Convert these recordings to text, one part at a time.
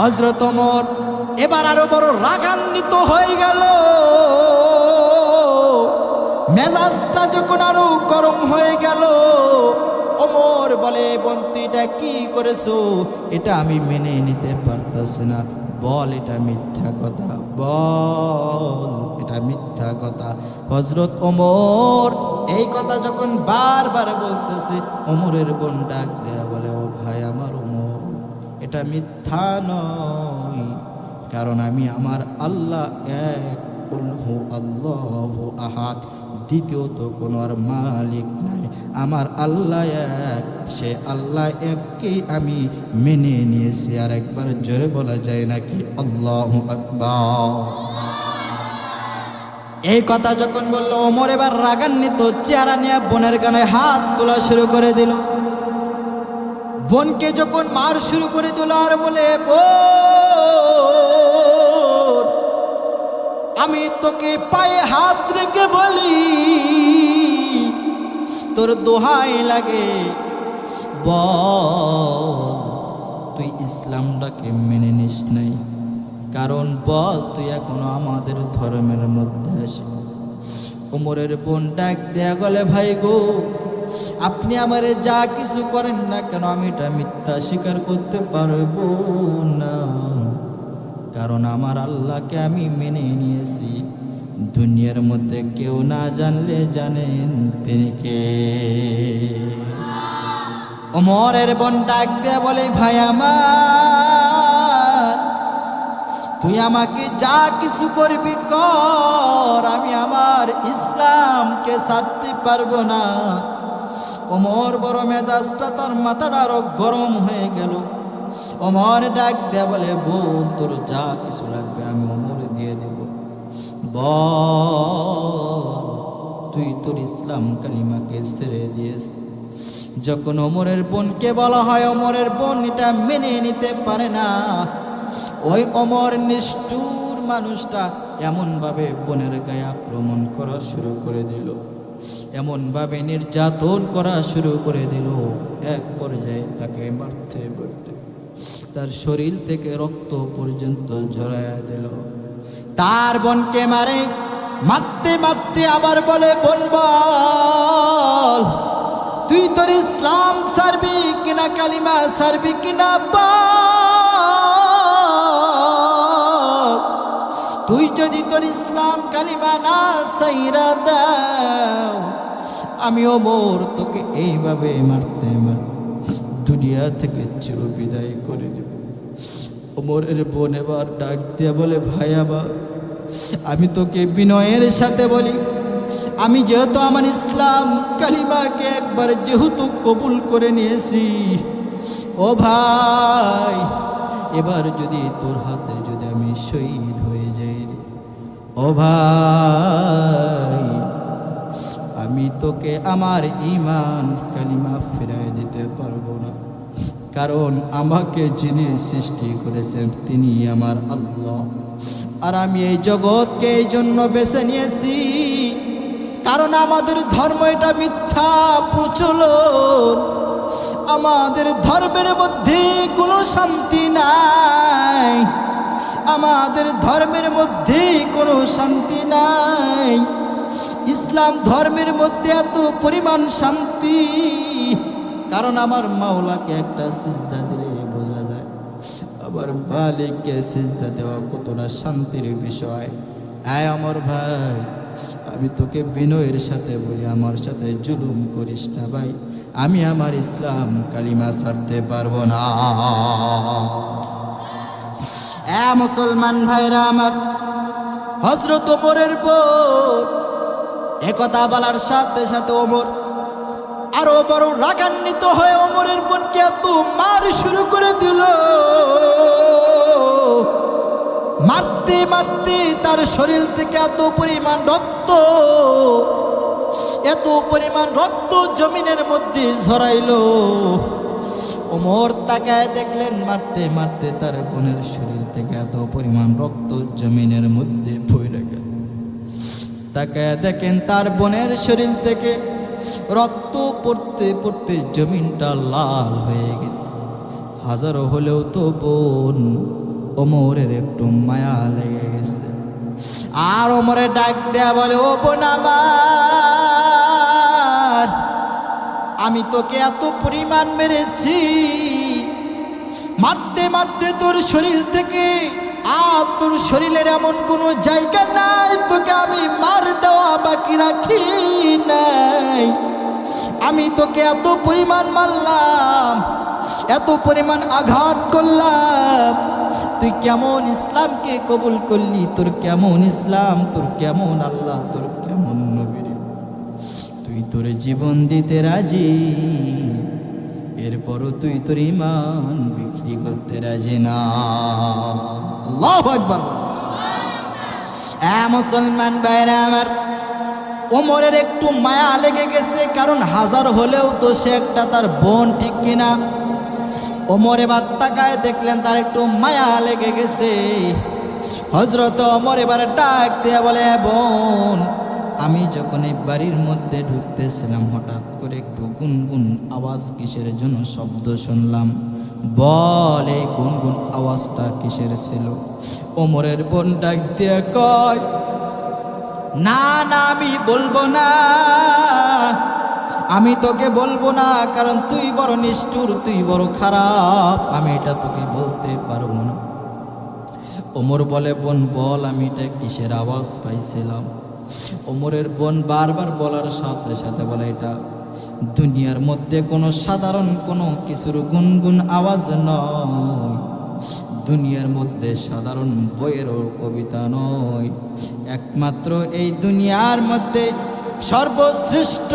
হজরত ওমর, এবার আরও বড় রাগান্বিত হয়ে গেল। মেজাজটা যখন আরও গরম হয়ে গেল, ওমর বলে, বোন, তুই এটা কি করেছ? এটা আমি মেনে নিতে পারতাছি না। বল, এটা মিথ্যা কথা। বল, এটা মিথ্যা কথা। হজরত ওমর এই কথা যখন বারবার বলতেছে, ওমরের বোন ডাক এটা মিথ্যা নয়, কারণ আমি আমার আল্লাহ এক উলহু আল্লাহ আহাদ। দ্বিতীয়ত কোনো আর মালিক নাই। আমার আল্লাহ এক, সে আল্লাহ এককে আমি মেনে নিয়েছি। আর একবার জোরে বলা যায় নাকি আল্লাহ আকবার। এই কথা যখন বলল, ওমর এবার রাগান্বিত, চেহারা নিয়ে বোনের গানে হাত তোলা শুরু করে দিল। বোনকে যখন মার শুরু করে দিল আর বলে আমি তোকে পায়ে হাত রেখে বলি, তোর দোহাই লাগে। বল, তুই ইসলামটাকে মেনে নিস নাই। কারণ বল, তুই এখনও আমাদের ধর্মের মধ্যে আসিস। ওমরের বোন ডাক দেয়া গলে, ভাই গো আপনি আমারে যা কিছু করেন না কেন, আমি এটা মিথ্যা স্বীকার করতে পারব না। কারণ আমার আল্লাহকে আমি মেনে নিয়েছি। দুনিয়ার মধ্যে কেউ না জানলে জানেন তিনি কে। অমরের বোন ডাক দেয়া বলে, ভাই আমার, তুই আমাকে যা কিছু করবি কর, আমি আমার ইসলামকে ছাড়তে পারব না। ওমর বড় মেজাজটা তার মাথাটা আরও গরম হয়ে গেল। ওমর ডাক দেয়া বলে, বোন, তোর যা কিছু লাগবে আমি ওমর দিয়ে দেব। তুই তোর ইসলাম কালিমাকে ছেড়ে দিয়েছিস যখন ওমরের বোনকে বলা হয়, ওমরের বোন এটা মেনে নিতে পারে না। ওই অমর নিষ্ঠুর মানুষটা এমনভাবে বোনের গায়ে আক্রমণ করা শুরু করে দিল। এমনভাবে নির্যাতন করা শুরু করে দিল। এক পর্যায়ে তাকে মারতে মারতে তার শরীর থেকে রক্ত পর্যন্ত ঝরাইয়া দিল। তার বোনকে মারে, মারতে মারতে আবার বলে, বোন, বল, তুই তোর ইসলাম সারবি কিনা, কালিমা সারবি কিনা, বল। তুই যদি তোর ইসলাম কালিমা না সাইরা দাও আমি ওমর তোকে এইভাবে মারতে মারতে দুনিয়া থেকে চির বিদায় করে দেব। ওমরের বোন এবার ডাক দিয়ে বলে ভাই আবার আমি তোকে বিনয়ের সাথে বলি আমি যেহেতু আমার ইসলাম কালিমাকে একবার যেহেতু কবুল করে নিয়েছি ও ভাই এবার যদি তোর হাতে যদি আমি শহীদ রে, ও ভাই, আমি তোকে আমার ইমান কালিমা ফিরাই দিতে পারব না। কারণ আমাকে যিনি সৃষ্টি করেছেন, তিনি আমার আল্লাহ। আর আমি এই জগৎকে এই জন্য বেছে নিয়েছি, কারণ আমাদের ধর্ম এটা মিথ্যা প্রচলন। আমাদের ধর্মের মধ্যে কোনো শান্তি নাই। আমাদের ধর্মের মধ্যে কোনো শান্তি নাই। ইসলাম ধর্মের মধ্যে এত পরিমাণ শান্তি, কারণ আমার মাওলাকে একটা সিজদা দিলে বোঝা যায়। আবার মালিককে সিজদা দেওয়া কতটা শান্তির বিষয়। আয় আমার ভাই, আমি তোকে বিনয়ের সাথে বলি, আমার সাথে জুলুম করিস না ভাই। আমি আমার ইসলাম কালিমা ছাড়তে পারব না। এ মুসলমান ভাইরা আমার হজরত ওমরের বোন একথা বলার সাথে সাথে ওমর আরও বড় রাগান্বিত হয়ে ওমরের বোনকে এত মার শুরু করে দিল। মারতে মারতে তার শরীর থেকে এত পরিমাণ রক্ত, এত পরিমাণ রক্ত জমিনের মধ্যে ঝরাইলো। ওমর তাকায় দেখলেন মারতে মারতে তার বোনের শরীর থেকে এত পরিমাণ রক্ত জমিনের মধ্যে পড়ে গেল। তাকায় দেখেন তার বোনের শরীর থেকে রক্ত পড়তে পড়তে জমিনটা লাল হয়ে গেছে। হাজারো হলেও তো বোন ওমরের একটু মায়া লেগে গেছে। আর ওমরে ডাক দেয়া বলে, ও বোন আমার! আমি তোকে এত পরিমাণ মেরেছি। মারতে মারতে তোর শরীর থেকে আর তোর শরীরের এমন কোনো জায়গা নাই, তোকে আমি মার দেওয়া বাকি রাখি নাই। আমি তোকে এত পরিমাণ মারলাম, এত পরিমাণ আঘাত করলাম। তুই কেমন ইসলামকে কবুল করলি? তোর কেমন ইসলাম? তোর কেমন আল্লাহ? তোর কেমন তোর জীবন দিতে রাজি। এরপরও তুই তোর ইমান বিক্রি করতে রাজি না। একবার মুসলমান ভাইরা আমার, ওমরের একটু মায়া লেগে গেছে, কারণ হাজার হলেও তো সে একটা তার বোন ঠিক কিনা। ওমরে এবার তাকায় দেখলেন তার একটু মায়া লেগে গেছে। হজরত ওমর এবার ডাক দিয়ে বলে বোন আমি যখন এই বাড়ির মধ্যে ঢুকতেছিলাম, হঠাৎ করে একটু গুনগুন আওয়াজ কিসের জন্য শব্দ শুনলাম। বলে গুনগুন আওয়াজটা কিসের ছিল? ওমরের বোন ডাক দিয়ে কয়, না না, আমি বলব না। আমি তোকে বলব না, কারণ তুই বড় নিষ্ঠুর, তুই বড় খারাপ। আমি এটা তোকে বলতে পারব না। ওমর বলে, বোন, বল, আমি এটা কিসের আওয়াজ পাইছিলাম? ওমরের বোন বারবার বলার সাথে সাথে বলে এটা, দুনিয়ার মধ্যে কোনো সাধারণ কোনো কিছুর গুনগুন আওয়াজ নয়। দুনিয়ার মধ্যে সাধারণ বইয়েরও কবিতা নয়। একমাত্র এই দুনিয়ার মধ্যে সর্বশ্রেষ্ঠ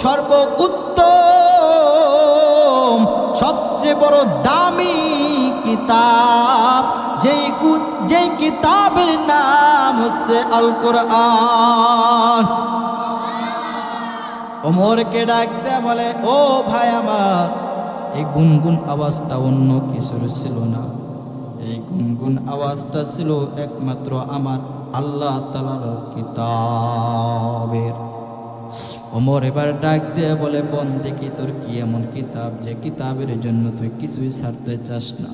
সর্ব উত্তম সবচেয়ে বড় দামি কিতাব। যেই কিতাবের নাম হচ্ছে আল কোরআন ওমরকে ডাক দেয়া বলে, ও ভাই আমার, এই গুনগুন আওয়াজটা অন্য কিছুর ছিল না। এই গুনগুন আওয়াজটা ছিল একমাত্র আমার আল্লাহ তালার কিতাবের। ওমর এবার ডাক দিয়ে বলে বোন দেখি তোর কি এমন কিতাব যে কিতাবের জন্য তুই কিছুই ছাড়তে চাস না?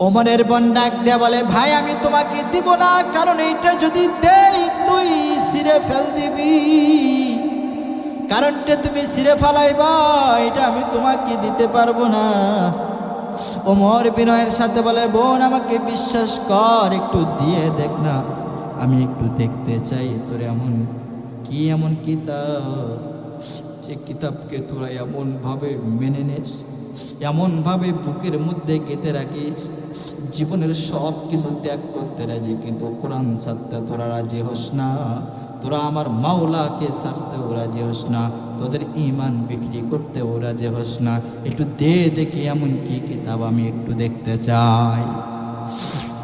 ওমরের বোন ডাক দেয়া বলে, ভাই, আমি তোমাকে দিব না, কারণ এইটা যদি দেই, তুই সিরে ফেল দিবি। কারণটা তুমি সিরে ফালাইবা, এটা আমি তোমাকে দিতে পারব না। ওমর বিনয়ের সাথে বলে, বোন, আমাকে বিশ্বাস কর, একটু দিয়ে দেখ না, আমি একটু দেখতে চাই, তোর এমন কি এমন কিতাব? যে কিতাবকে তোরা এমনভাবে মেনে নিস? এমনভাবে বুকের মধ্যে গেঁথে রাখিস, জীবনের সব কিছু ত্যাগ করতে রাজি। কিন্তু কোরআন ছাড়তে তোরা রাজি হোস না। তোরা আমার মাওলাকে ছাড়তেও রাজি হোস না। তোদের ইমান বিক্রি করতেও রাজি হোস না। একটু দে দেখি এমন কি কিতাব আমি একটু দেখতে চাই।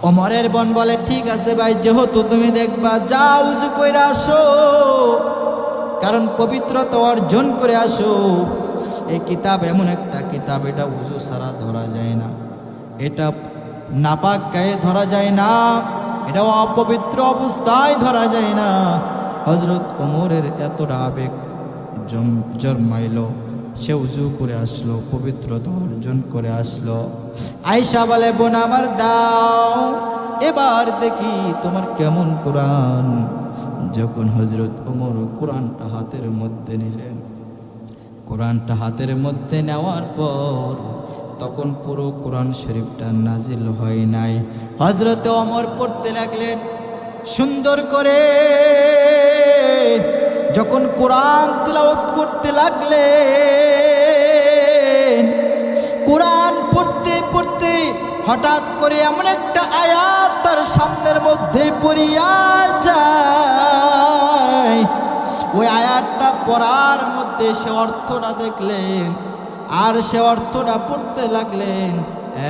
অমরের বন বলে, ঠিক আছে ভাই, যেহেতু তুমি দেখবা যা উজু কইরা আসো। কারণ পবিত্রতা অর্জন করে আসো। এই কিতাব এমন একটা কিতাব, এটা উজু সারা ধরা যায় না। এটা নাপাক গায়ে ধরা যায় না এটা অপবিত্র অবস্থায় ধরা যায় না। হজরত ওমরের এতটা আবেগ জন্মাইল, সে উজু করে আসলো পবিত্রতা অর্জন করে আসলো। আয়সা বলে, বোন আমার, দাও, এবার দেখি তোমার কেমন কোরআন। যখন হজরত ওমর কোরআনটা হাতের মধ্যে নিলেন কোরআনটা হাতের মধ্যে নেওয়ার পর তখন পুরো কোরআন শরীফটা নাজিল হয় নাই। হজরত অমর পড়তে লাগলেন, সুন্দর করে। যখন কোরআন তিলাওয়াত করতে লাগলেন, কোরআন পড়তে পড়তে হঠাৎ করে এমন একটা আয়াত তার সামনের মধ্যে পড়িয়া যায়। ওই আয়াতটা পড়ার মধ্যে সে অর্থটা দেখলেন, আর সে অর্থটা পড়তে লাগলেন,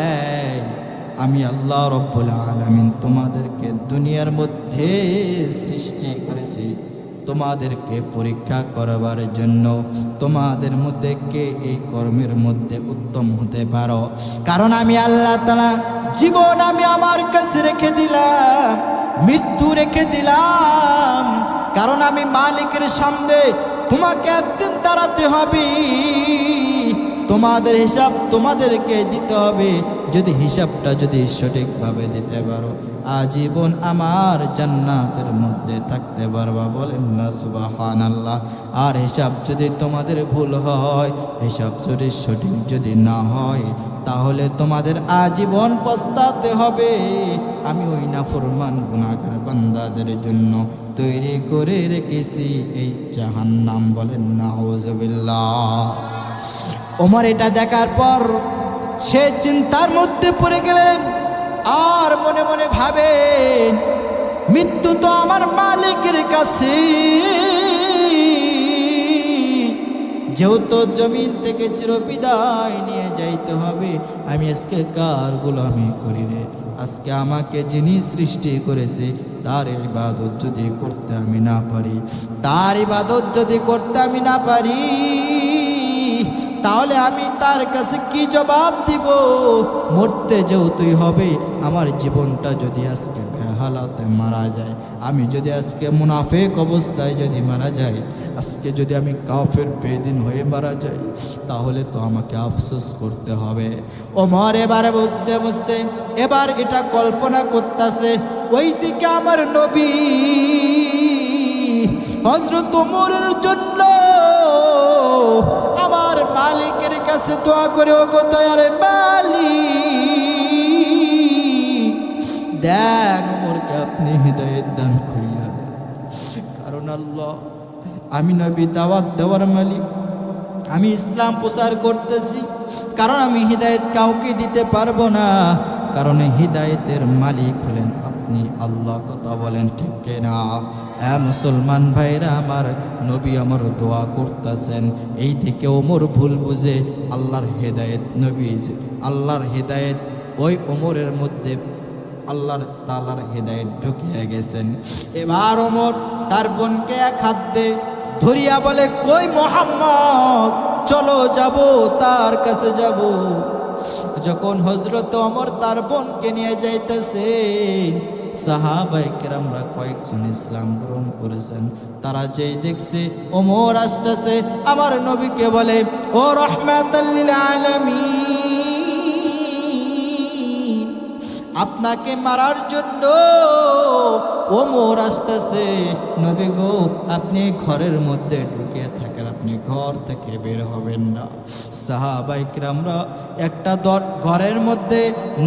এই, আমি আল্লাহ রব্বুল আলামিন তোমাদেরকে দুনিয়ার মধ্যে সৃষ্টি করেছি। তোমাদেরকে পরীক্ষা করবার জন্য তোমাদের মধ্যে কে এই কর্মের মধ্যে উত্তম হতে পারো? কারণ আমি আল্লাহ জীবন আমি আমার কাছে রেখে দিলাম, মৃত্যু রেখে দিলাম কারণ আমি মালিকের সামনে তোমাকে একদিন দাঁড়াতে হবে। তোমাদের হিসাব তোমাদেরকে দিতে হবে। যদি হিসাবটা যদি সঠিকভাবে দিতে পারো, আজীবন আমার জান্নাতের মধ্যে থাকতে পারবা। বলেন না সুবাহান আল্লাহ আর হিসাব যদি তোমাদের ভুল হয়, হিসাব যদি সঠিক যদি না হয়, তাহলে তোমাদের আজীবন পস্তাতে হবে। আমি ওই নাফরমান গুণাগার বান্দাদের জন্য তৈরি করে রেখেছি, এই জাহান্নাম বলেন না ওমর এটা দেখার পর সে চিন্তার মধ্যে পড়ে গেলেন, আর মনে মনে ভাবেন, মৃত্যু তো আমার মালিকের কাছে। যেহেতু জমিন থেকে চিরবিদায় নিয়ে যাইতে হবে, আমি আজকে কার আমি করি রে আজকে আমাকে যিনি সৃষ্টি করেছে, তার ইবাদত যদি করতে আমি না পারি, তার ইবাদত যদি করতে আমি না পারি, তাহলে আমি তার কাছে কি জবাব দিব? মরতে যেও তুই হবে, আমার জীবনটা যদি আজকে বেহালাতে মারা যায়। আমি যদি আজকে মুনাফেক অবস্থায় যদি মারা যাই, আজকে যদি আমি কাফের বেদিন হয়ে মারা যাই, তাহলে তো আমাকে আফসোস করতে হবে। ওমর এবার বুঝতে বুঝতে এবার এটা কল্পনা করতেছে ওই দিকে আমার নবী হজরত ওমরের জন্য আমার মালিকের কাছে দোয়া করে ও গো দয়ারে মালিক দেন ওমরকে আপনি হৃদয়ের দান করিয়া দেন। কারণ আল্লাহ, আমি নবী দাওয়াত দেওয়ার মালিক। আমি ইসলাম প্রচার করতেছি, কারণ আমি হৃদায়ত কাউকে দিতে পারব না। কারণ হৃদায়তের মালিক হলেন আপনি। আল্লাহ কথা বলেন, ঠিক না হ্যাঁ মুসলমান ভাইরা আমার নবী আমার দোয়া করতেছেন। এই দিকে ওমর ভুল বুঝে, আল্লাহর হেদায়েত নবী আল্লাহর হেদায়েত ওই ওমরের মধ্যে আল্লাহর তালার হেদায়েত ঢুকিয়ে গেছেন। এবার ওমর তার বোনকে এক হাত ধরিয়া বলে, কই মোহাম্মদ, চলো যাব, তার কাছে যাব। যখন হজরত অমর তার বোনকে নিয়ে যাইতেছে সাহাবাইকের আমরা কয়েকজন ইসলাম গ্রহণ করেছেন। তারা যেই দেখছে, ওমর আসতেছে, আমার নবীকে বলে, ও রহমাতাল্লিল আলামিন। আপনাকে মারার জন্য ও ওমর আসতেছে। নবী গো, আপনি ঘরের মধ্যে ঢুকে থাকেন, আপনি ঘর থেকে বের হবেন না। সাহাবাইকরামরা একটা দর ঘরের মধ্যে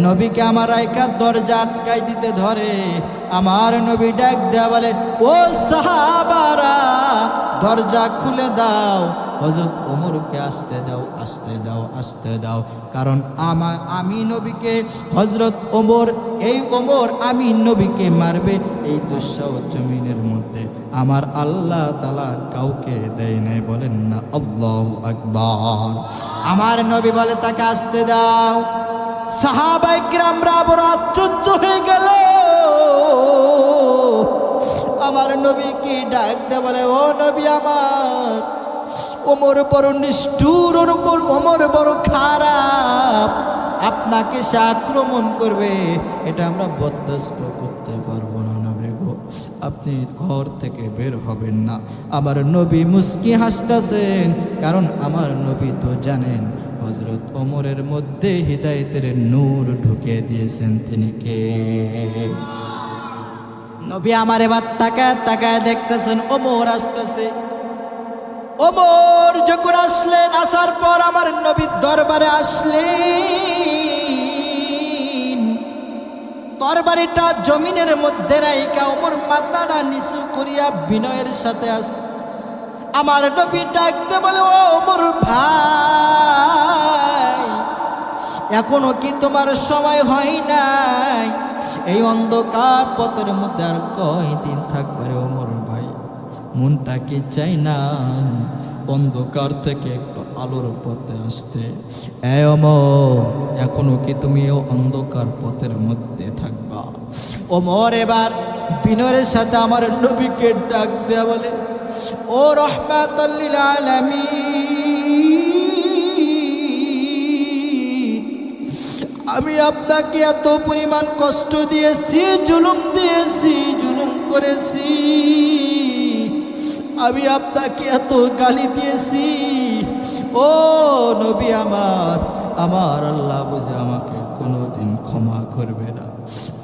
নবীকে আমার আইকার দরজা আটকাই দিতে ধরে। আমার নবী ডাক দেয়া বলে, ও সাহাবারা, দরজা খুলে দাও। হজরত ওমরকে আসতে দাও আসতে দাও আসতে দাও। কারণ আমার আমি নবীকে হজরত ওমর, এই ওমর আমি নবীকে মারবে এই দুঃসাহ জমিনের মধ্যে। আমার আল্লাহ তালা কাউকে দেয় নাই, বলেন না, আল্লাহ আকবর। আমার নবী বলে, তাকে আসতে দাও। সাহাবাই গ্রামরা বড় আশ্চর্য হয়ে গেল। আমার নবী কি ডাক দে বলে, ও নবী আমার ওমর বড় নিষ্ঠুর, ওর উপর ওমর বড় খারাপ। আপনাকে সে আক্রমণ করবে, এটা আমরা বরদাস্ত করতে পারব না গো। আপনি ঘর থেকে বের হবেন না। আমার নবী মুস্কি হাসতেছেন, কারণ আমার নবী তো জানেন হজরত ওমরের মধ্যে হৃদায়তের নূর ঢুকে দিয়েছেন তিনি কে? নবী আমার এবার তাকায় তাকায় দেখতেছেন, ওমর আসতেছে। ওমর যখন আসলেন, আসার পর আমার নবীর দরবারে আসলেন। তরবারিটা জমিনের মধ্যে রাইকা ওমর মাথাটা নিচু করিয়া বিনয়ের সাথে আস, আমার নবী ডাকতে বলে ওমর ভাই, এখনও কি তোমার সময় হয় নাই? এই অন্ধকার পথের মধ্যে আর কয়দিন থাকবে মনটা কি চাই না। অন্ধকার থেকে একটু আলোর পথে আসতে। এ অমর, এখনও কি তুমি অন্ধকার পথের মধ্যে থাকবা? ওমর এবার বিনয়ের সাথে আমার নবীকে ডাক দেয়া বলে, ও রহমাত আমি আপনাকে এত পরিমাণ কষ্ট দিয়েছি, জুলুম দিয়েছি, জুলুম করেছি। আমি আপনাকে এত গালি দিয়েছি। ও নবী আমার আমার আল্লাহ বুঝে আমাকে কোনো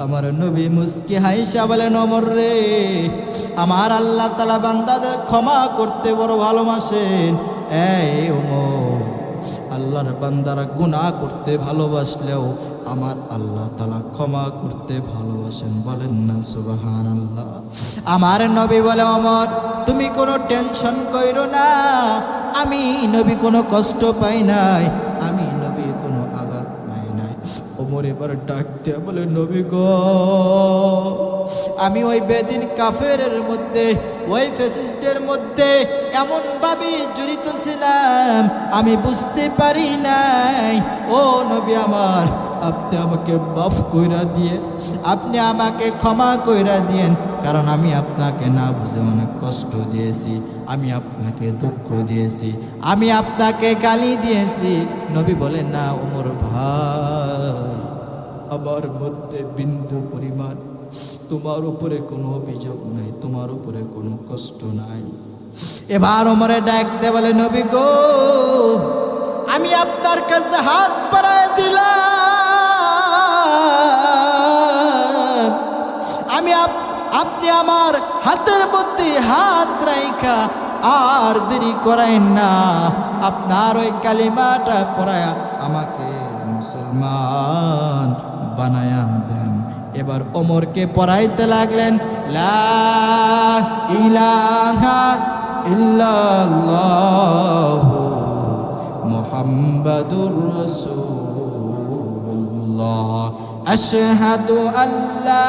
আমার নবী মুস্কি হাইসা বলেন, অমর রে, আমার আল্লাহ তালা বান্দাদের ক্ষমা করতে বড় ভালোবাসেন। এই ওমর আল্লাহর বান্দারা গুনাহ করতে ভালোবাসলেও আমার আল্লাহ তালা ক্ষমা করতে ভালোবাসেন। বলেন না সুবাহান আল্লাহ আমার নবী বলে অমর তুমি কোনো টেনশন কইরো না। আমি নবী কোনো কষ্ট পাই নাই। আমি নবী কোনো আঘাত পাই নাই। ওমর এবার ডাকতে বলে, নবী গো, আমি ওই বেদিন কাফের মধ্যে, ওই ফেসিস্টের মধ্যে এমনভাবে জড়িত ছিলাম, আমি বুঝতে পারি নাই। ও নবী আমার আপনি আমাকে বাফ কইরা দিয়ে, আপনি আমাকে ক্ষমা কইরা দিয়েন, কারণ আমি আপনাকে না বুঝে অনেক কষ্ট দিয়েছি, আমি আপনাকে দুঃখ দিয়েছি, আমি আপনাকে গালি দিয়েছি। নবী বলেন, না, ওমর ভাই, আমার মধ্যে বিন্দু পরিমাণ, তোমার উপরে কোনো অভিযোগ নাই, তোমার উপরে কোনো কষ্ট নাই। এবার ওমরে ডাক দে বলে, নবী গো, আমি আপনার কাছে হাত বাড়ায় দিলাম। আমি আপ- আপনি আমার হাতের মধ্যে হাত রাইখা আর দেরি করাইন না। আপনার ওই কালিমাটা পড়ায়া আমাকে মুসলমান বানায়া দেন। এবার ওমরকে পড়াইতে লাগলেন, লা ইলাহা ইল্লাল্লাহু মুহাম্মাদুর রাসূলুল্লাহ আশহাদু আল্লা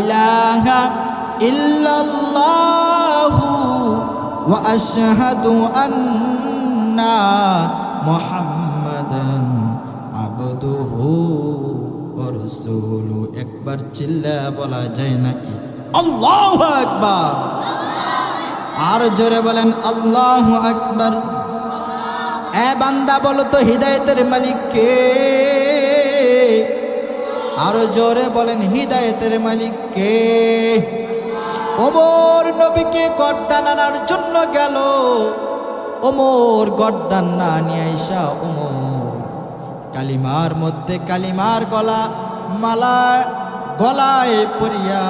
ইলাহা ইল্লাল্লাহু ওয়া আশহাদু আন্না মুহাম্মাদান আবদুহু ওয়া রাসূলু। একবার চিল্লা বলা যায় নাকি? আল্লাহু আকবার। আর জোরে বলেন, আল্লাহু আকবার। এ বান্দা বলো তো, হৃদায়তের মালিক কে? আরও জোরে বলেন, হৃদায়তের মালিক কে? ওমর নবীকে গর্দান আনার জন্য গেল। ওমর গর্দান না নিয়ে আইসা ওমর, কালিমার মধ্যে কালিমার গলা মালা গলায় পরিয়া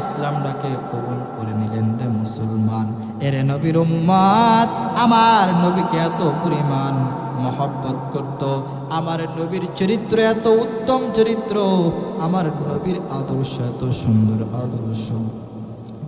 ইসলামটাকে কবুল করে নিলেন রে মুসলমান। এরে নবীর উম্মাদ, আমার নবীকে এত পরিমাণ মহব্বত করত। আমার নবীর চরিত্র এত উত্তম চরিত্র, আমার নবীর আদর্শ এত সুন্দর আদর্শ।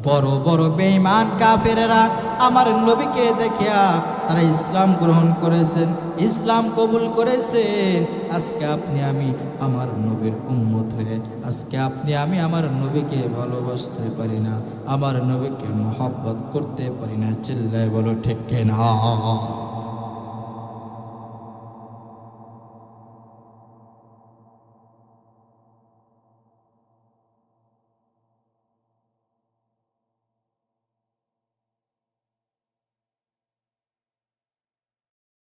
বড় বড় বেঈমান কাফেরেরা আমার নবীকে দেখিয়া তারা ইসলাম গ্রহণ করেছেন, ইসলাম কবুল করেছেন। আজকে আপনি আমি আমার নবীর উম্মত হয়ে, আজকে আপনি আমি আমার নবীকে ভালোবাসতে পারি না, আমার নবীকে মহব্বত করতে পারি না। চিল্লায় বলো, ঠিক না